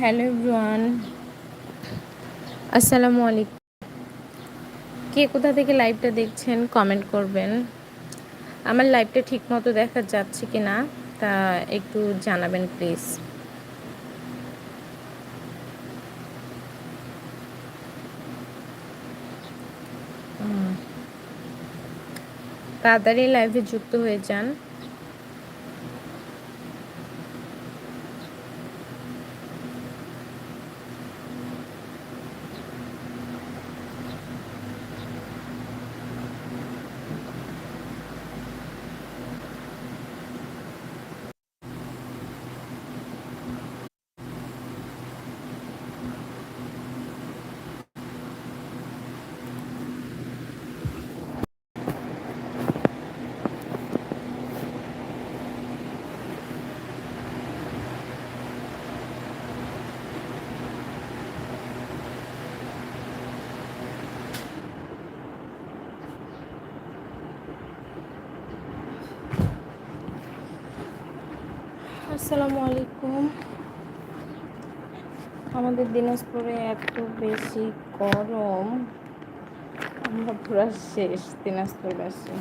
Hello everyone. আসসালামু আলাইকুম। কে কোথা থেকে লাইভটা দেখছেন কমেন্ট করবেন। আমার লাইভটা ঠিক মতো দেখা যাচ্ছে কি না তা একটু জানাবেন প্লিজ তাড়াতাড়ি লাইভে যুক্ত হয়ে যান। আসসালামু আলাইকুম। আমাদের দিনাজপুরে এত বেশি গরম। আমরা পুরো শেষ দিনাজপুর দিনাজপুরবাসী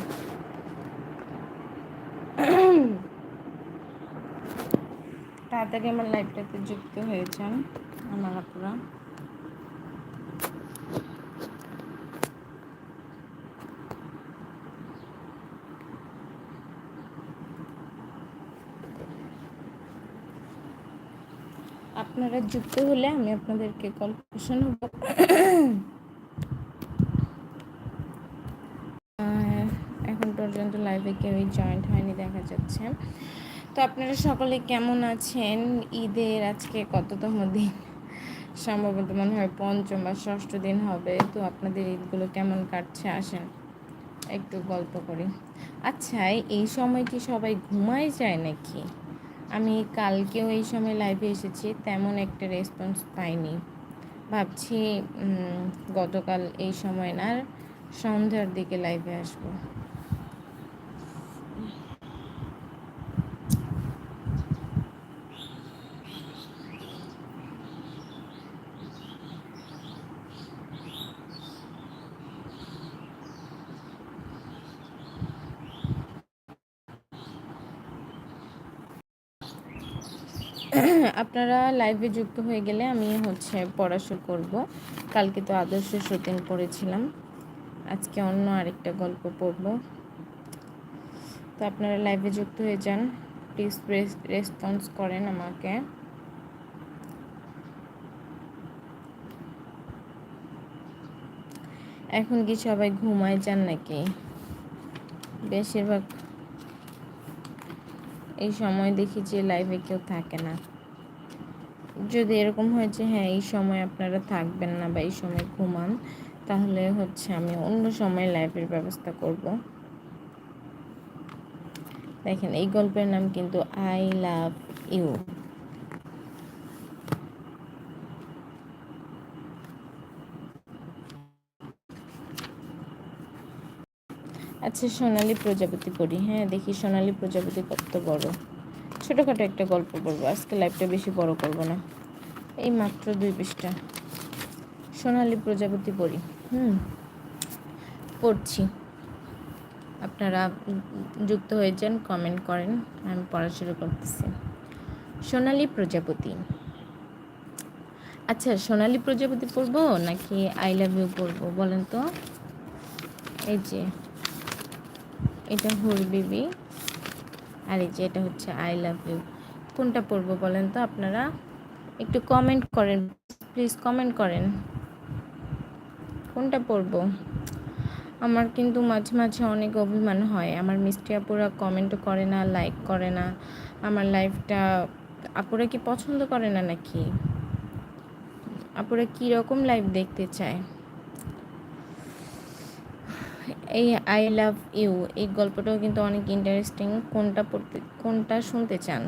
তাড়াতাড়ি আমার লাইফটাতে যুক্ত হয়েছেন যান আমার আপনারা যুক্ত হলে আমি আপনাদেরকে গল্প শোনাব। এখন পর্যন্ত লাইভে কেউই জয়েন্ট হয়নি, দেখা যাচ্ছে। তো আপনারা সকলে কেমন আছেন? ঈদের আজকে কততম দিন? সম্ভবত মনে হয় পঞ্চম বা ষষ্ঠ দিন হবে। তো আপনাদের ঈদগুলো কেমন কাটছে? আসেন, একটু গল্প করি। আচ্ছা এই সময় কি সবাই ঘুমাই যায় নাকি? আমি কালকেও এই সময় লাইভে এসেছি, তেমন একটা রেসপন্স পাইনি। ভাবছি গতকাল এই সময় না সন্ধ্যার দিকে লাইভে আসব। আপনারা লাইভে যুক্ত হয়ে গেলে আমি হচ্ছে পড়াশুনো করব। কালকে তো আদর্শ সতীন পড়েছিলাম। আজকে অন্য আরেকটা গল্প পড়ব। তো আপনারা লাইভে যুক্ত হয়ে যান। প্লিজ রেসপন্স করেন আমাকে। এখন কি সবাই ঘুমায় যান নাকি? বেশিরভাগ এই সময় দেখি যে লাইভে কেউ থাকে না। যদি এরকম হয় যে হ্যাঁ এই সময় আপনারা থাকবেন না বা এই সময় ঘুমান, তাহলে হচ্ছে আমি অন্য সময় লাইভের ব্যবস্থা করব। দেখেন, এই গল্পের নাম কিন্তু আই লাভ ইউ আচ্ছা সোনালি প্রজাপতি পড়ি। হ্যাঁ দেখি সোনালি প্রজাপতি কত বড়। ছোটোখাটো একটা গল্প পড়ব আজকে লাইফটা বেশি বড় করব না। এই মাত্র দুই পৃষ্ঠা। সোনালি প্রজাপতি পড়ি। হুম, পড়ছি। আপনারা যুক্ত হয়ে যান কমেন্ট করেন, আমি পড়া শুরু করতেছি। সোনালি প্রজাপতি। আচ্ছা সোনালি প্রজাপতি পড়ব নাকি আই লাভ ইউ পড়ব, বলেন তো? এই যে, এটা হুর বিবি আর এই যে এটা হচ্ছে আই লাভ ইউ কোনটা পড়ব বলেন তো আপনারা? একটু কমেন্ট করেন প্লিজ কমেন্ট করেন। কোনটা পড়ব? আমার কিন্তু মাঝে মাঝে অনেক অভিমান হয়। আমার মিষ্টি আপুরা কমেন্টও করে না লাইক করে না। আমার লাইফটা আপুরা কি পছন্দ করে না নাকি? আপুরা কীরকম লাইভ দেখতে চায়? এই আই লাভ ইউ এই গল্পটাও কিন্তু অনেক ইন্টারেস্টিং কোনটা পড়তে কোনটা শুনতে চান?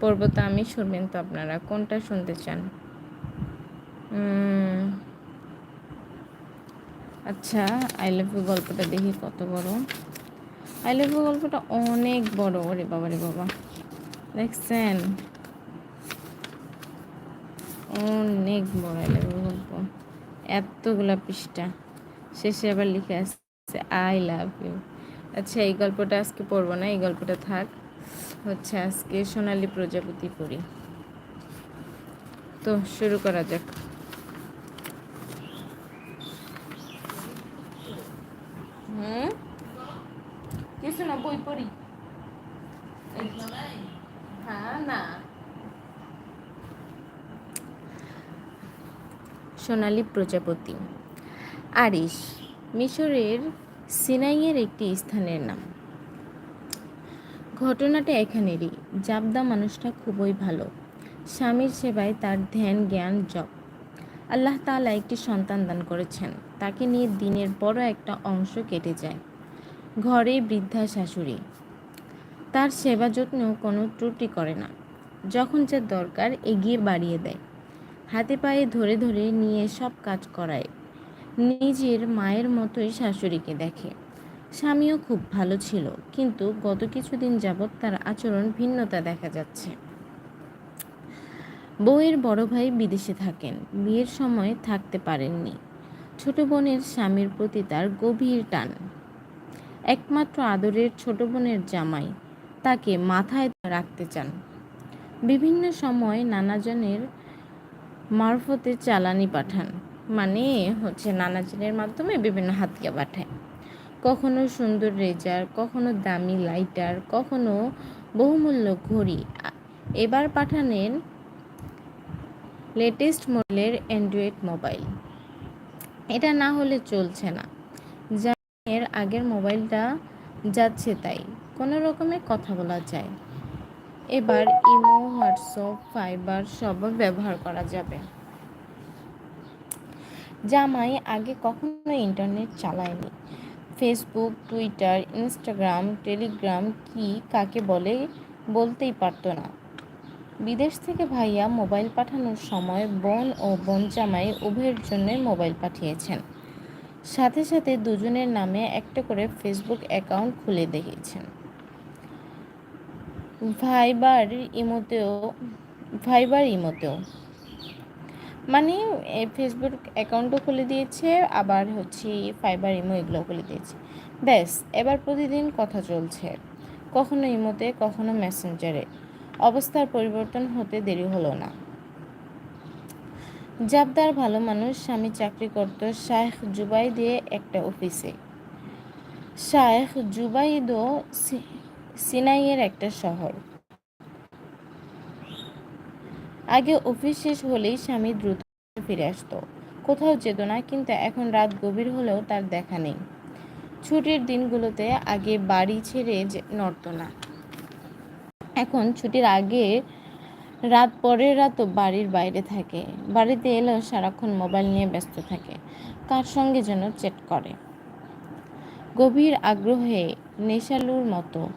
পড়ব তো আমি, শুনবেন তো আপনারা। কোনটা শুনতে চান? আচ্ছা আই লাভ ইউ গল্পটা দেখি, কত বড়? আই লাভ ইউ গল্পটা অনেক বড়। ওরে বাবা, রে বাবা। দেখছেন? অনেক বড় লাগে গল্প। এতগুলা পৃষ্ঠা। শেষে আবার লিখে আসছে আই লাভ ইউ আচ্ছা এই গল্পটা আজকে পড়ব না, এই গল্পটা থাক। হচ্ছে আজকে সোনালী প্রজাপতি পড়ি। তো শুরু করা যাক। হুম? বই পড়ি। হ্যাঁ না। সোনালী প্রজাপতি। আরিশ, মিশরের সিনাইয়ের একটি স্থানের নাম। ঘটনাটা এখানেরই। জাবদা মানুষটা খুবই ভালো। স্বামীর সেবায় তার ধ্যান, জ্ঞান, জপ। আল্লাহ তাআলা একটি সন্তান দান করেছেন। তাকে নিয়ে দিনের বড় একটা অংশ কেটে যায়। ঘরে বৃদ্ধা শাশুড়ি। তার সেবা যত্নেও কোনো ত্রুটি করে না। যখন যা দরকার এগিয়ে বাড়িয়ে দেয়। হাতে পায়ে ধরে ধরে নিয়ে সব কাজ করায়। নিজের মায়ের মতোই শাশুড়িকে দেখে। স্বামীও খুব ভালো ছিল, কিন্তু গত কিছুদিন যাবৎ তার আচরণ ভিন্নতা দেখা যাচ্ছে। বউয়ের বড় ভাই বিদেশে থাকেন, বিয়ের সময় থাকতে পারেননি। ছোট বোনের স্বামীর প্রতি তার গভীর টান। একমাত্র আদরের ছোট বোনের জামাই, তাকে মাথায় রাখতে চান। বিভিন্ন সময় নানাজনের মারফতে চালানি পাঠান। মানে হচ্ছে নানাজনের মাধ্যমে বিভিন্ন হাতিয়া পাঠায় কখনো সুন্দর রেজার, কখনো দামি লাইটার, কখনো বহুমূল্য ঘড়ি। এবার পাঠানেন লেটেস্ট মডেলের অ্যান্ড্রয়েড মোবাইল। এটা না হলে চলছে না। এর আগের মোবাইলটা যাচ্ছে তাই। কোনো রকমে কথা বলা যায়। এবার ইমো, হোয়াটসঅ্যাপ, ফাইবার সব ব্যবহার করা যাবে। জামাই আগে কখনো ইন্টারনেট চালায়নি। ফেসবুক টুইটার ইনস্টাগ্রাম টেলিগ্রাম কি কাকে বলে বলতেই পারতো না। বিদেশ থেকে ভাইয়া মোবাইল পাঠানোর সময় বোন ও বোন জামাই উভয়ের জন্য মোবাইল পাঠিয়েছেন। সাথে সাথে দুজনের নামে একটা করে ফেসবুক অ্যাকাউন্ট খুলে দিয়েছেন ভাইবার ইমোতেও ভাইবার ইমোতেও মানে ফেসবুক অ্যাকাউন্টও খুলে দিয়েছে, আবার হচ্ছে ফাইবার ইমো এগুলো খুলে দিয়েছে। ব্যাস, এবার প্রতিদিন কথা চলছে। কখনো ইমোতে কখনো মেসেঞ্জারে অবস্থার পরিবর্তন হতে দেরি হলো না। জাবদার ভালো মানুষ, স্বামী চাকরি করত শায়েখ জুবাইদে একটা অফিসে শায়েখ জুবাইদও সিনাইয়ের একটা শহর। আগে অফিস শেষ হলেই স্বামী দ্রুত ফিরে আসতো। কোথাও যেত না, কিন্তু এখন রাত গভীর হলেও তার দেখা নেই। ছুটির দিনগুলোতে আগে বাড়ি ছেড়ে নড়ত না। এখন ছুটির আগে রাত পরের রাতও বাড়ির বাইরে থাকে। বাড়িতে এলেও সারাক্ষণ মোবাইল নিয়ে ব্যস্ত থাকে। কার সঙ্গে যেন চেট করে। গভীর আগ্রহে নেশালুর মতো।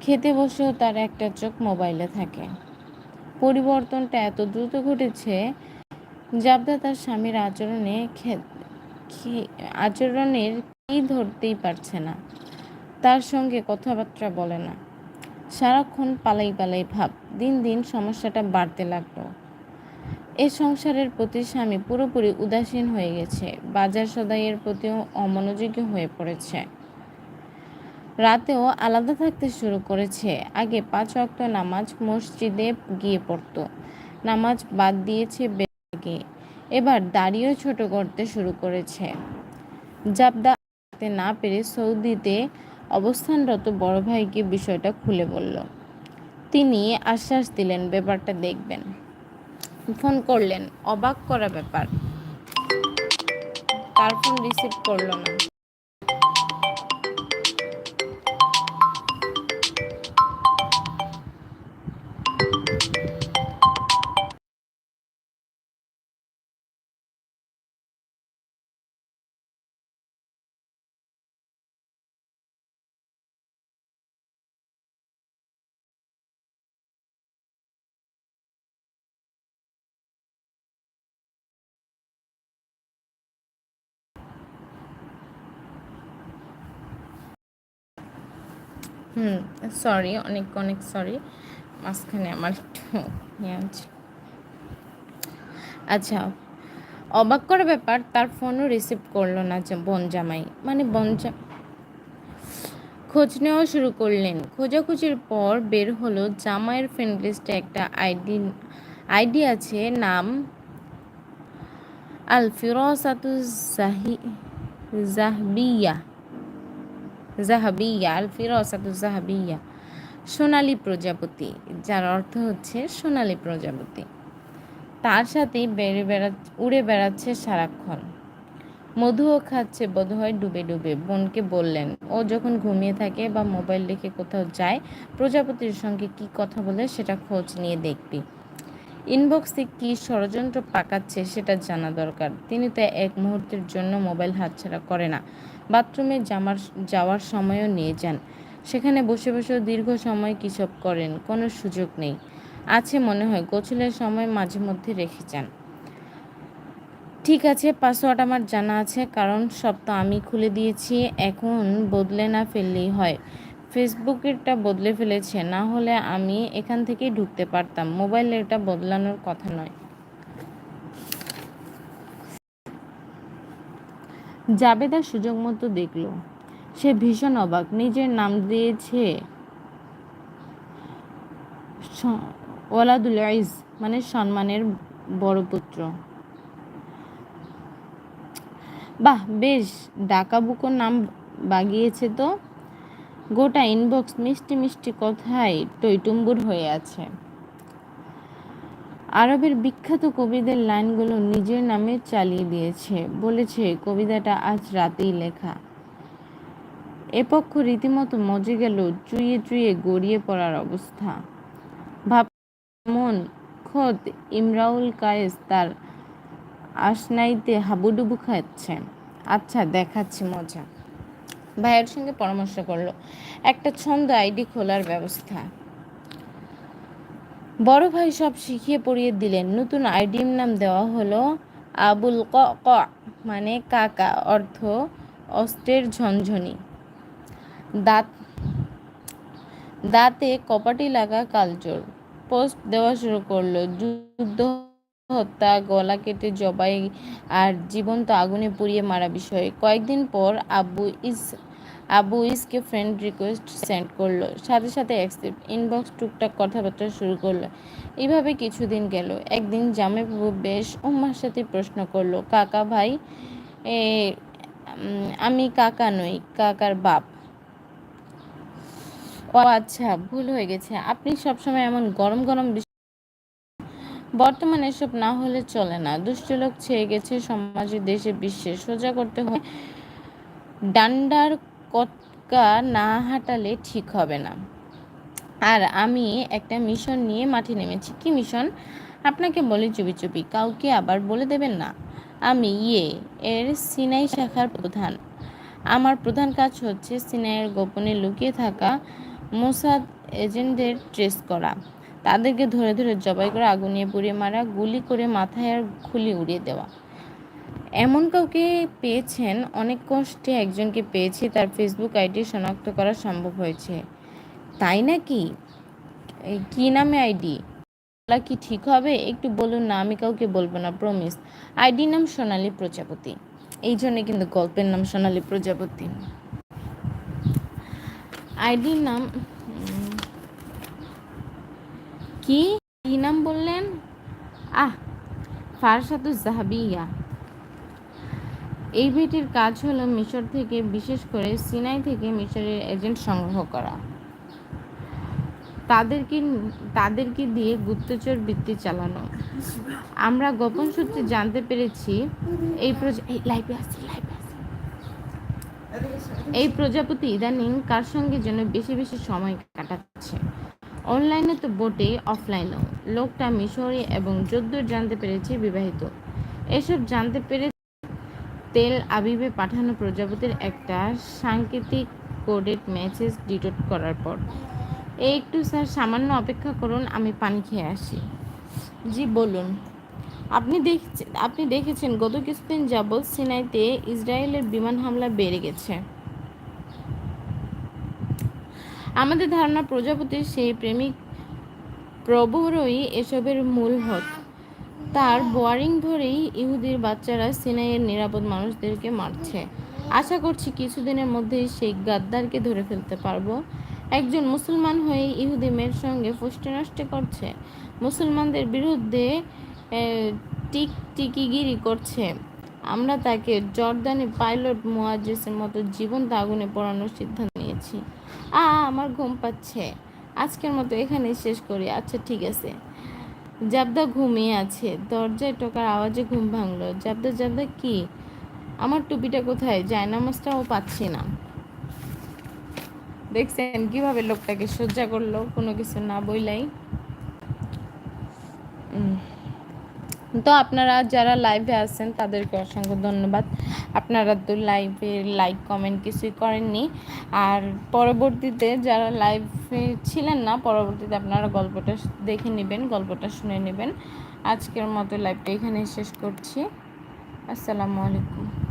খেতে বসেও তার একটা চোখ মোবাইলে থাকে। পরিবর্তনটা এত দ্রুত ঘটেছে, জাবদা তার স্বামীর আচরণে আচরণের কি ধরতেই পারছে না। তার সঙ্গে কথাবার্তা বলে না। সারাক্ষণ পালাই পালাই ভাব, দিন দিন সমস্যাটা বাড়তে লাগল। এ সংসারের প্রতি স্বামী পুরোপুরি উদাসীন হয়ে গেছে, বাজার সদাইয়ের প্রতিও অমনোযোগী হয়ে পড়েছে। রাতেও আলাদা থাকতে শুরু করেছে। আগে পাঁচ অক্ত নামাজ মসজিদে গিয়ে পড়তো। নামাজ বাদ দিয়েছে বেগে এবার দাড়িও ছোট করতে শুরু করেছে। জাবদা না পেরে সৌদিতে অবস্থানরত বড় ভাইকে বিষয়টা খুলে বলল। তিনি আশ্বাস দিলেন, ব্যাপারটা দেখবেন। ফোন করলেন, অবাক করা ব্যাপার। তার ফোন রিসিভ করল না। হুম সরি অনেক অনেক সরি মাঝখানে আমার একটু ইয়ে আচ্ছা অবাক করা ব্যাপার, তার ফোনও রিসিভ করল না বন জামাই। মানে বন খোঁজ নেওয়া শুরু করলেন। খোঁজাখুঁজির পর বের হলো জামাইয়ের ফ্রেন্ড লিস্টে একটা আইডি আইডি আছে, নাম আল ফিরোসাতু জাহি জাহবিয়া। জাহাবিয়া আল ফিরোসাতু জাহাবিয়া। সোনালী প্রজাপতি, যার অর্থ হচ্ছে সোনালী প্রজাপতি। তার সাথেই বেড়ে বেড়া, উড়ে বেড়াচ্ছে সারাক্ষণ। মধুও খাচ্ছে, বোধহয় ডুবে ডুবে। বোনকে বললেন, ও যখন ঘুমিয়ে থাকে বা মোবাইল রেখে কোথাও যায়, প্রজাপতির সঙ্গে কি কথা বলে সেটা খোঁজ নিয়ে দেখবি। ইনবক্সে কি ষড়যন্ত্র পাকাচ্ছে সেটা জানা দরকার। তিনি তো এক মুহূর্তের জন্য মোবাইল হাতছাড়া করে না। বাথরুমে জামার যাওয়ার সময়ও নিয়ে যান। সেখানে বসে বসেও দীর্ঘ সময় কী সব করেন, কোনো সুযোগ নেই। আছে মনে হয়, গোছলের সময় মাঝে মধ্যে রেখে যান। ঠিক আছে পাসওয়ার্ড আমার জানা আছে, কারণ সব তো আমি খুলে দিয়েছি, এখন বদলে না ফেললেই হয়। ফেসবুকেরটা বদলে ফেলেছে, না হলে আমি এখান থেকেই ঢুকতে পারতাম। মোবাইলেরটা বদলানোর কথা নয়। জাবেদা সুযোগ মতো দেখল। সে ভীষণ অবাক। নিজের নাম দিয়েছে ওয়ালাদুল আইজ মানে সম্মানের বড় পুত্র। বাহ, বেশ ডাকাবুকো নাম বাগিয়েছে তো। গোটা ইনবক্স মিষ্টি মিষ্টি কথায় টইটুম্বুর হয়ে আছে। আরবের বিখ্যাত কবিদের লাইনগুলো নিজের নামে চালিয়ে দিয়েছে, বলেছে কবিতাটা আজ রাতেই লেখা। এ পক্ষ রীতিমতো মজে গেল চুইয়ে চুইয়ে গড়িয়ে পড়ার অবস্থা। ভাব মন খোদ ইমরাউল কায়েস তার আসনাইতে হাবুডুবু খাচ্ছে। আচ্ছা দেখাচ্ছি মজা। ভাইয়ের সঙ্গে পরামর্শ করল। একটা ছন্দ আইডি খোলার ব্যবস্থা। বড় ভাই সব শিখিয়ে পড়িয়ে দিলেন। নতুন আইডির নাম দেওয়া হলো আবুল ক ক মানে কাকা, অর্থ অস্ত্রের ঝনঝনি। দাঁত, দাঁতে কপাটি লাগা কালচোর। পোস্ট দেওয়া শুরু করল, যুদ্ধ, হত্যা, গলা কেটে জবাই আর জীবন্ত আগুনে পুড়িয়ে মারা বিষয়। কয়েকদিন পর আবু ইস আবু ইসকে ফ্রেন্ড রিকোয়েস্ট সেন্ড করল। সাথে সাথে অ্যাকসেপ্ট ইনবক্স টুকটাক কথাবার্তা শুরু করল। এইভাবে কিছুদিন গেল। একদিন জামাইবাবু বেশ উম্মার সাথে প্রশ্ন করল, কাকা ভাই, এ আমি কাকা নই, কাকার বাপ। ও আচ্ছা ভুল হয়ে গেছে। আপনি সবসময় এমন গরম গরম বর্তমানে এসব না হলে চলে না। দুষ্ট লোক ছেয়ে গেছে, সমাজে, দেশে, বিশ্বে। সোজা করতে হয় ডান্ডার কটকা না হাঁটালে ঠিক হবে না। আর আমি একটা মিশন নিয়ে মাঠে নেমেছি। কি মিশন? আপনাকে বলি চুপি চুপি, কাউকে আবার বলে দেবেন না। আমি ইয়ে এর সিনাই শাখার প্রধান। আমার প্রধান কাজ হচ্ছে সিনাইয়ের গোপনে লুকিয়ে থাকা মোসাদ এজেন্টদের ট্রেস করা। তাদেরকে ধরে ধরে জবাই করে আগুনিয়ে পুড়িয়ে মারা, গুলি করে মাথায় আর খুলি উড়িয়ে দেওয়া। এমন কাউকে পেয়েছেন? অনেক কষ্টে একজনকে পেয়েছি, তার ফেসবুক আইডি শনাক্ত করা সম্ভব হয়েছে। তাই নাকি? কি নামে আইডি বলা কি ঠিক হবে? একটু বলুন না, আমি কাউকে বলব না প্রমিস আইডি নাম সোনালী প্রজাপতি। এই জন্যে কিন্তু গল্পের নাম সোনালী প্রজাপতি। আইডির নাম কি? কি নাম বললেন? আহ ফারসাতু জাহাবিয়া এই ভিটির কাজ হলো মিশর থেকে, বিশেষ করে সিনাই থেকে মিশরের এজেন্ট সংগ্রহ করা। তাদেরকে তাদেরকে দিয়ে গুপ্তচর বৃত্তি চালানো। আমরা গোপন সূত্রে জানতে পেরেছি, এই লাইভে লাইভে এই প্রজাপতি ইদানিং কার সঙ্গে যেন বেশি বেশি সময় কাটাচ্ছে? অনলাইনে তো বটে অফলাইনেও। লোকটা মিশরে এবং যদ্দূর জানতে পেরেছে, বিবাহিত। এসব জানতে পেরে তেল আবিবে পাঠানো প্রজাপতির একটা সাংকেতিক কোডেড মেসেজ ডিটোট করার পর। এই একটু, স্যার, সামান্য অপেক্ষা করুন, আমি পানি খেয়ে আসি। জি, বলুন। আপনি দেখছেন আপনি দেখেছেন, গত কিছুদিন যাবৎ সিনাইতে ইসরায়েলের বিমান হামলা বেড়ে গেছে। আমাদের ধারণা, প্রজাপতির সেই প্রেমিক প্রবরই এসবের মূল হত। তার বোয়ারিং ধরেই ইহুদির বাচ্চারা সিনাইয়ের নিরাপদ মানুষদেরকে মারছে। আশা করছি কিছুদিনের মধ্যেই সেই গাদ্দারকে ধরে ফেলতে পারব। একজন মুসলমান হয়ে ইহুদি মেয়ের সঙ্গে ফুষ্টে করছে। মুসলমানদের বিরুদ্ধে টিক টিকিগিরি করছে। আমরা তাকে জর্দানি পাইলট মুয়াজ্জেসের মতো জীবন্ত আগুনে পড়ানোর সিদ্ধান্ত নিয়েছি। আ, আমার ঘুম পাচ্ছে। আজকের মতো এখানেই শেষ করি। আচ্ছা ঠিক আছে। জাবদা ঘুমিয়ে আছে। দরজায় টোকার আওয়াজে ঘুম ভাঙলো। জাবদা জাবদা, কি? আমার টুপিটা কোথায়? জায়নামাজটাও পাচ্ছি না। দেখছেন কীভাবে লোকটাকে সজ্জা করল? কোনো কিছু না বইলাই। তো আপনারা যারা লাইভে আছেন, তাদেরকে অসংখ্য ধন্যবাদ। আপনারা তো লাইভে লাইক কমেন্ট কিছুই করেননি। আর পরবর্তীতে যারা লাইভে ছিলেন না, পরবর্তীতে আপনারা গল্পটা দেখে নেবেন, গল্পটা শুনে নেবেন। আজকের মতো লাইভটা এখানে শেষ করছি। আসসালামু আলাইকুম।